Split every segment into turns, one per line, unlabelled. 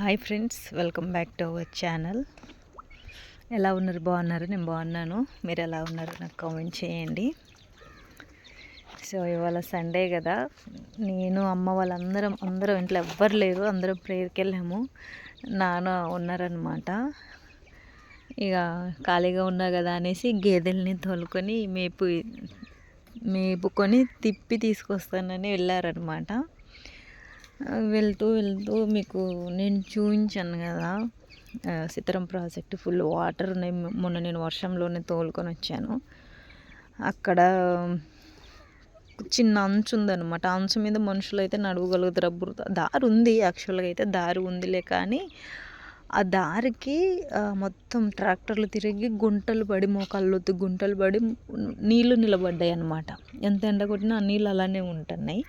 Hi friends welcome back to our channel. ఎలా ఉన్నారు? బాగున్నారు? నేను బాగున్నాను. మీరు ఎలా ఉన్నారు? నాకు కామెంట్ చేయండి. సో ఇవాళ సండే కదా. నేను అమ్మ వాళ్ళందరం అందరం ఇంట్లో ఎవ్వరు లేరు. అందరం ప్రేయర్కి వెళ్ళాము. నాన్న ఉన్నారనమాట ఇక ఖాళీగా ఉన్నా కదా అనేసి గేదెల్ని తోలుకొని మేపు మేపుకొని తిప్పి తీసుకొస్తానని వెళ్ళారనమాట వెళ్తూ వెళ్తూ మీకు నేను చూపించాను కదా సితరం ప్రాజెక్ట్ ఫుల్ వాటర్ ఉన్నాయి. మొన్న నేను వర్షంలోనే తోలుకొని వచ్చాను. అక్కడ చిన్న అంచు ఉందన్నమాట. అంచు మీద మనుషులు అయితే నడవగలుగుతారు దారి ఉంది యాక్చువల్గా అయితే దారి ఉందిలే కానీ ఆ దారికి మొత్తం ట్రాక్టర్లు తిరిగి గుంటలు పడి మోకాళ్ళొత్తు గుంటలు పడి నీళ్ళు నిలబడ్డాయి అనమాట ఎంత ఎండ కొట్టినా ఆ నీళ్ళు అలానే ఉంటున్నాయి.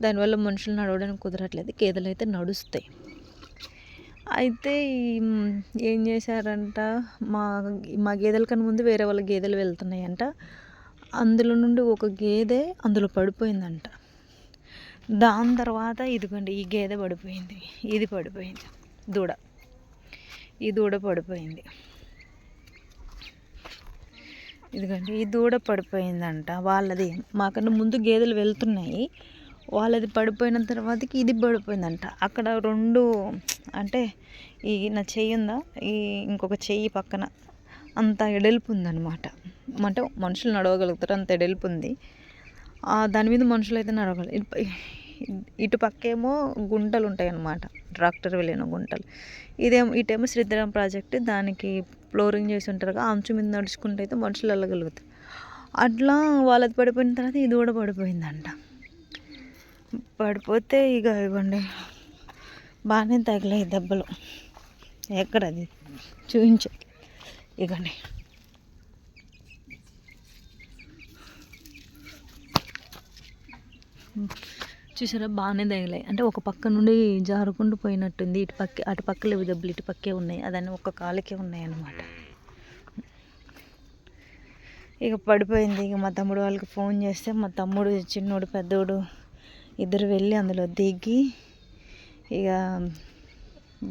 దానివల్ల మనుషులు నడవడానికి కుదరట్లేదు. గేదెలు అయితే నడుస్తాయి. అయితే ఏం చేశారంట? మా మా గేదెల కన్నా ముందు వేరే వాళ్ళ గేదెలు వెళ్తున్నాయంట. అందులో నుండి ఒక గేదె అందులో పడిపోయిందంట. దాని తర్వాత ఇదిగోండి ఈ గేదె పడిపోయింది. ఇది పడిపోయింది. దూడ. ఈ దూడ పడిపోయింది. ఇదిగోండి ఈ దూడ పడిపోయిందంట. వాళ్ళది. మాకన్నా ముందు గేదెలు వెళ్తున్నాయి. వాళ్ళది పడిపోయిన తర్వాతకి ఇది పడిపోయిందంట. అక్కడ రెండు అంటే ఈ నా చెయ్యి ఉందా? ఈ ఇంకొక చెయ్యి పక్కన అంత ఎడల్పు ఉందన్నమాట అంటే మనుషులు నడవగలుగుతారు అంత ఎడల్పు ఉంది దాని మీద మనుషులు అయితే నడవగలరు. ఇటు పక్కేమో గుంటలు ఉంటాయి అన్నమాట ట్రాక్టర్ వెళ్ళిన గుంటలు. ఇదేమో ఇటేమో శ్రీధరం ప్రాజెక్ట్ దానికి ఫ్లోరింగ్ చేసి ఉంటారుగా అంచు మీద నడుచుకుంటే అయితే మనుషులు వెళ్ళగలుగుతారు. అట్లా వాళ్ళది పడిపోయిన తర్వాత ఇది కూడా పడిపోయిందంట. పడిపోతే ఇక ఇవ్వండి. బాగానే తగిలాయి దెబ్బలు. ఎక్కడ అది చూపించే ఇగండి. చూసారా? బాగానే తగిలాయి. అంటే ఒక పక్క నుండి జారుకుంటూ పోయినట్టుంది. ఇటు పక్క అటు పక్క లేవు దెబ్బలు. ఇటు పక్కే ఉన్నాయి. అదని ఒక కాలుకే ఉన్నాయి అన్నమాట ఇక పడిపోయింది. ఇక మా తమ్ముడు వాళ్ళకి ఫోన్ చేస్తే మా తమ్ముడు చిన్నోడు పెద్దోడు ఇద్దరు వెళ్ళి అందులో దిగి ఇక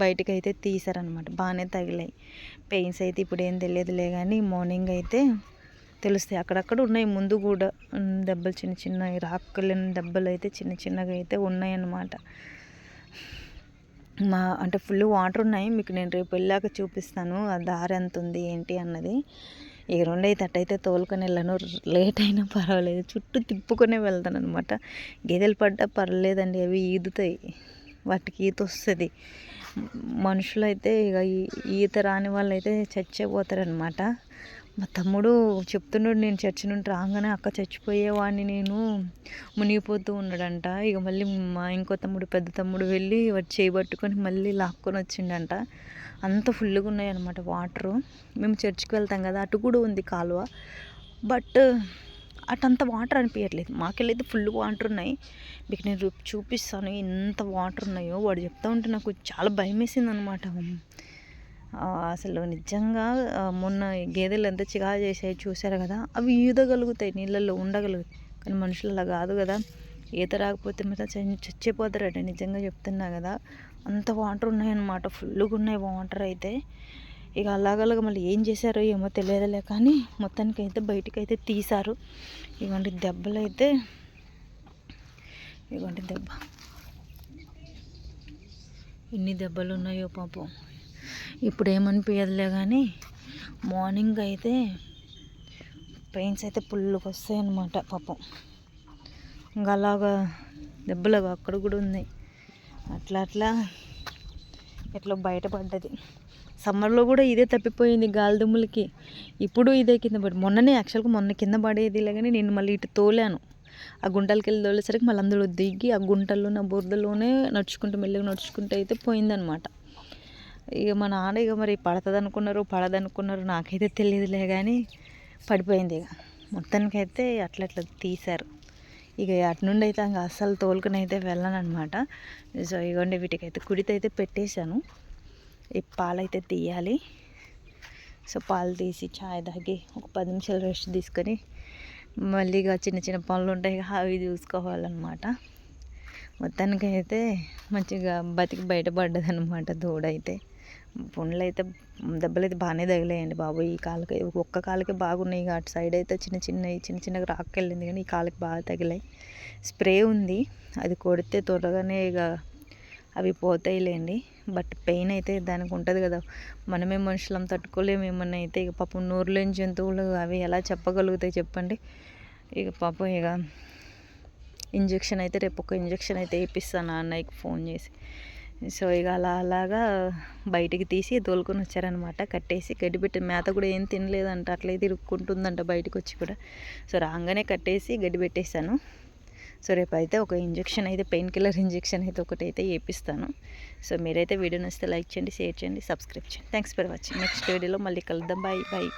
బయటకు అయితే తీసారనమాట బాగానే తగిలాయి. పెయిన్స్ అయితే ఇప్పుడు ఏం తెలియదులే కానీ మార్నింగ్ అయితే తెలుస్తాయి. అక్కడక్కడ ఉన్నాయి. ముందు కూడా దెబ్బలు చిన్న చిన్న రాక్కలేని దెబ్బలు అయితే చిన్న చిన్నగా అయితే ఉన్నాయన్నమాట. మా అంటే ఫుల్ వాటర్ ఉన్నాయి. మీకు నేను రేపు వెళ్ళాక చూపిస్తాను. ఆ దారి ఎంత ఉంది ఏంటి అన్నది. ఇక రెండు అయితే అట్టయితే తోలుకొని వెళ్ళను. లేట్ అయినా పర్వాలేదు. చుట్టూ తిప్పుకొనే వెళ్తాను అనమాట గేదెలు పడ్డా పర్లేదండి అవి ఈదుతాయి. వాటికి ఈత వస్తుంది. మనుషులైతే ఇక ఈత రాని వాళ్ళు అయితే చచ్చిపోతారనమాట మా తమ్ముడు చెప్తున్నాడు నేను చర్చి నుండి రాగానే అక్క చచ్చిపోయేవాడిని నేను. మునిగిపోతూ ఉన్నాడంట. ఇక మళ్ళీ మా ఇంకో తమ్ముడు పెద్ద తమ్ముడు వెళ్ళి వాడు చేయబట్టుకొని మళ్ళీ లాక్కొని వచ్చిండంట. అంత ఫుల్గా ఉన్నాయి అనమాట వాటరు. మేము చర్చికి వెళ్తాం కదా అటు కూడా ఉంది కాలువ. బట్ అటంత వాటర్ అనిపించట్లేదు మాకెళ్ళైతే ఫుల్ వాటర్ ఉన్నాయి. మీకు నేను చూపిస్తాను ఎంత వాటర్ ఉన్నాయో. వాడు చెప్తా ఉంటే నాకు చాలా భయం వేసింది అనమాట అసలు నిజంగా మొన్న గేదెలు ఎంత చిగా చేసాయి చూశారు కదా అవి ఈదగలుగుతాయి నీళ్ళల్లో ఉండగలుగుతాయి కానీ మనుషులు అలా కాదు కదా. ఈత రాకపోతే మీద చచ్చిపోతారట నిజంగా చెప్తున్నా కదా. అంత వాటర్ ఉన్నాయన్నమాట. ఫుల్గా ఉన్నాయి వాటర్ అయితే. ఇక అలాగలాగా మళ్ళీ ఏం చేశారో ఏమో తెలియదులే కానీ మొత్తానికి అయితే బయటికి అయితే తీశారు. ఇవంటి దెబ్బలు అయితే ఇవంటి దెబ్బ. ఎన్ని దెబ్బలు ఉన్నాయో పాపం. ఇప్పుడు ఏమనిపించదులే కానీ మార్నింగ్ అయితే పెయిన్స్ అయితే పుల్లుకు వస్తాయన్నమాట పాపం. ఇంకా అలాగా దెబ్బలు అక్కడ కూడా ఉన్నాయి. అట్లా అట్లా. ఎట్లా బయటపడ్డది. సమ్మర్లో కూడా ఇదే తప్పిపోయింది గాలిదుమ్ములకి ఇప్పుడు ఇదే కింద పడి మొన్ననే యాక్చువల్గా మొన్న కింద పడేది కానీ నేను మళ్ళీ ఇటు తోలాను. ఆ గుంటలకి వెళ్ళి తోలేసరికి మళ్ళీ అందులో దిగి ఆ గుంటల్లో నా బురదలోనే నడుచుకుంటూ మెల్లగా నడుచుకుంటూ అయితే పోయిందనమాట ఇక మా నాన్న ఇక మరి పడుతుంది అనుకున్నారు పడదనుకున్నారు నాకైతే తెలియదులే కానీ పడిపోయింది ఇక. మొత్తానికైతే అట్లా అట్లా తీశారు. ఇక అటు నుండి అయితే ఇంకా అస్సలు తోలుకుని అయితే వెళ్ళను అనమాట సో ఇగోండి వీటికైతే కుడితైతే పెట్టేశాను. ఈ పాలైతే తీయాలి. సో పాలు తీసి చాయ్ తాగి ఒక పది నిమిషాలు రెస్ట్ తీసుకొని మళ్ళీ ఇక చిన్న చిన్న పనులు ఉంటాయి అవి చూసుకోవాలన్నమాట. మొత్తానికి అయితే మంచిగా బతికి బయటపడ్డదనమాట దూడ దూడైతే. పుండ్లు అయితే దెబ్బలు అయితే బాగానే తగిలాయండి బాబు. ఈ కాలుకి ఒక్క కాలుకే బాగున్నాయి ఇక అటు సైడ్ అయితే చిన్న చిన్న చిన్న చిన్నగా రాకెళ్ళింది కానీ ఈ కాలుకి బాగా తగిలాయి. స్ప్రే ఉంది. అది కొడితే త్వరగానే ఇక అవి పోతాయిలేండి. బట్ పెయిన్ అయితే దానికి ఉంటుంది కదా. మనమే మనుషులం తట్టుకోలేము ఏమన్నా అయితే. ఇక పాపం నోరులేని జంతువులు అవి ఎలా చెప్పగలుగుతాయి చెప్పండి. ఇక పాపం ఇక ఇంజక్షన్ అయితే రేపు ఒక ఇంజక్షన్ అయితే వేపిస్తాను అన్నయ్యకి ఫోన్ చేసి సో ఇక అలా అలాగా బయటికి తీసి తోలుకొని వచ్చారనమాట. కట్టేసి గడ్డిపెట్టిన మేత కూడా ఏం తినలేదంట. అట్లే తిరుక్కుంటుందంట బయటకు వచ్చి కూడా. సో రాగానే కట్టేసి గడ్డి పెట్టేశాను సో రేపు అయితే ఒక ఇంజెక్షన్ అయితే పెయిన్ కిల్లర్ ఇంజెక్షన్ అయితే ఒకటి అయితే వేపిస్తాను సో మీరైతే వీడియో నచ్చితే లైక్ చేయండి షేర్ చేయండి సబ్స్క్రైబ్ చేయండి. థ్యాంక్స్ ఫర్ వాచింగ్ నెక్స్ట్ వీడియోలో మళ్ళీ కలుద్దాం. Bye bye